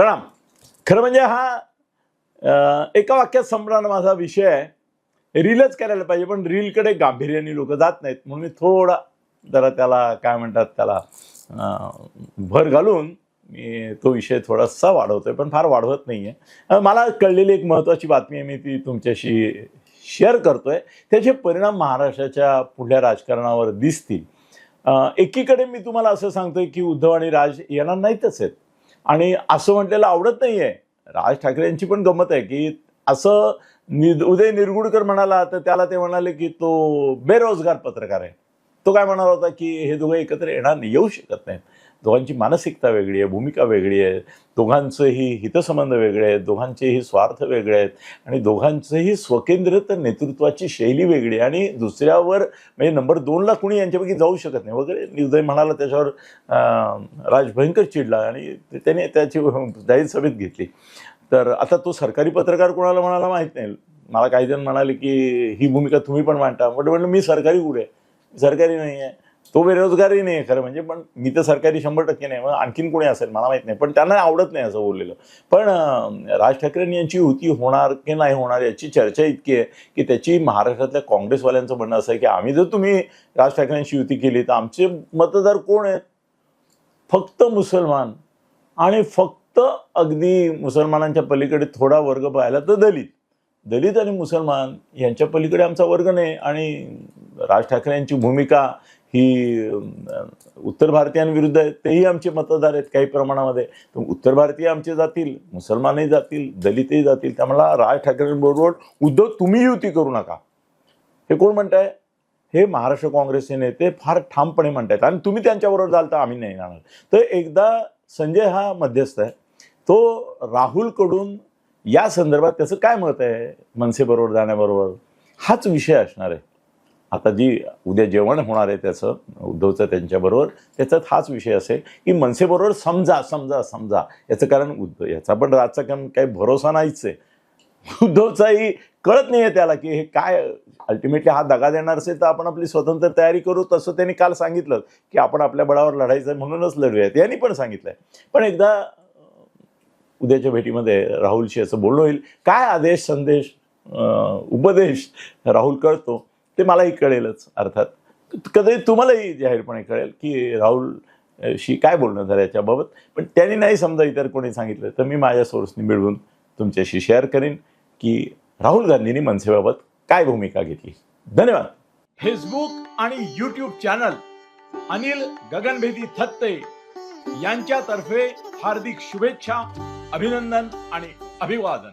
प्रणाम. खरं म्हणजे हा एका वाक्यात संपणारा माझा विषय आहे रीलच करायला पाहिजे पण रीलकडे गांभीर्याने लोक जात नाहीत. म्हणून मी थोडा जरा त्याला काय म्हणतात त्याला भर घालून मी तो विषय थोडासा वाढवतोय पण फार वाढवत नाही आहे मला कळलेली एक महत्त्वाची बातमी आहे मी ती तुमच्याशी शेअर करतोय. त्याचे परिणाम महाराष्ट्राच्या पुढल्या राजकारणावर दिसतील. एकीकडे मी तुम्हाला असं सांगतोय की उद्धव आणि राज येणार नाहीतच आहेत. आणि असं म्हटलेलं आवडत नाही आहे राज ठाकरे यांची पण गंमत आहे की असं नि उदय निरगुडकर म्हणाला तर त्याला ते म्हणाले की तो बेरोजगार पत्रकार आहे. तो काय म्हणाला होता की हे दोघं एकत्र येणार नाही येऊ शकत नाहीत. दोघांची मानसिकता वेगळी आहे भूमिका वेगळी आहे दोघांचंही हितसंबंध वेगळे आहेत दोघांचेही स्वार्थ वेगळे आहेत आणि दोघांचंही स्वकेंद्रित नेतृत्वाची शैली वेगळी आहे आणि दुसऱ्यावर म्हणजे नंबर दोनला कुणी यांच्यापैकी जाऊ शकत नाही वगैरे. निर्दय म्हणाला त्याच्यावर राजभयंकर राज भयंकर चिडला आणि ते- त्याने त्याची जाहीर सभेत घेतली. तर आता तो सरकारी पत्रकार कोणाला म्हणाला माहीत नाही. मला काही जण म्हणाले की ही भूमिका तुम्ही पण मांडता. म्हटलं म्हटलं मी सरकारी कुठे आहे? सरकारी नाही आहे तो बेरोजगारही नाही आहे खरं म्हणजे पण मी तर सरकारी शंभर टक्के नाही. मग आणखीन कोणी असेल? मला माहीत नाही. पण त्यांना आवडत नाही असं बोललेलं. पण राज ठाकरेंनी यांची युती होणार की नाही होणार याची चर्चा इतकी आहे की त्याची महाराष्ट्रातल्या काँग्रेसवाल्यांचं म्हणणं असं आहे की आम्ही जर तुम्ही राज ठाकरेंची युती केली तर आमचे मतदार कोण आहेत? फक्त मुसलमान. आणि फक्त अगदी मुसलमानांच्या पलीकडे थोडा वर्ग पाहिला तर दलित. दलित आणि मुसलमान यांच्या पलीकडे आमचा वर्ग नाही. आणि राज ठाकरे यांची भूमिका ही उत्तर भारतीयांविरुद्ध आहे तेही आमचे मतदार आहेत काही प्रमाणामध्ये. तर उत्तर भारतीय आमचे जातील मुसलमानही जातील दलितही जातील त्यामुळे राज ठाकरेंबरोबर उद्धव तुम्ही युती करू नका. हे कोण म्हणताय? हे महाराष्ट्र काँग्रेसचे नेते फार ठामपणे म्हणतायत. आणि तुम्ही त्यांच्याबरोबर जाल तर आम्ही नाही जाणार. तर एकदा संजय हा मध्यस्थ आहे. तो राहुलकडून या संदर्भात त्याचं काय मत आहे मनसेबरोबर जाण्याबरोबर हाच विषय असणार आहे. आता जी उद्या जेवण होणार आहे त्याचं उद्धवचं त्यांच्याबरोबर त्याच्यात हाच विषय असेल की मनसेबरोबर समजा समजा समजा. याचं कारण उद्धव याचा पण राजकारण कारण काही भरोसा नाहीच आहे. उद्धवचाही कळत नाही आहे त्याला की हे काय अल्टिमेटली हा दगा देणार असेल तर आपण आपली स्वतंत्र तयारी करू तसं त्यांनी काल सांगितलं की आपण आपल्या बळावर लढायचं आहे म्हणूनच लढूयात. यांनी पण सांगितलंय. पण एकदा उद्याच्या भेटीमध्ये राहुलशी असं बोलणं होईल. काय आदेश संदेश उपदेश राहुल कळतो. ते मलाही कळेलच अर्थात. कधी तुम्हालाही जाहीरपणे कळेल की राहुल शी काय बोलणं झालं याच्याबाबत. पण त्यांनी नाही समजा इतर कोणी सांगितलं तर मी माझ्या सोर्सनी मिळवून तुमच्याशी शेअर करीन की राहुल गांधींनी मनसेबाबत काय भूमिका घेतली. धन्यवाद. फेसबुक आणि यूट्यूब चॅनल अनिल गगनभेदी थत्ते यांच्यातर्फे हार्दिक शुभेच्छा अभिनंदन आणि अभिवादन.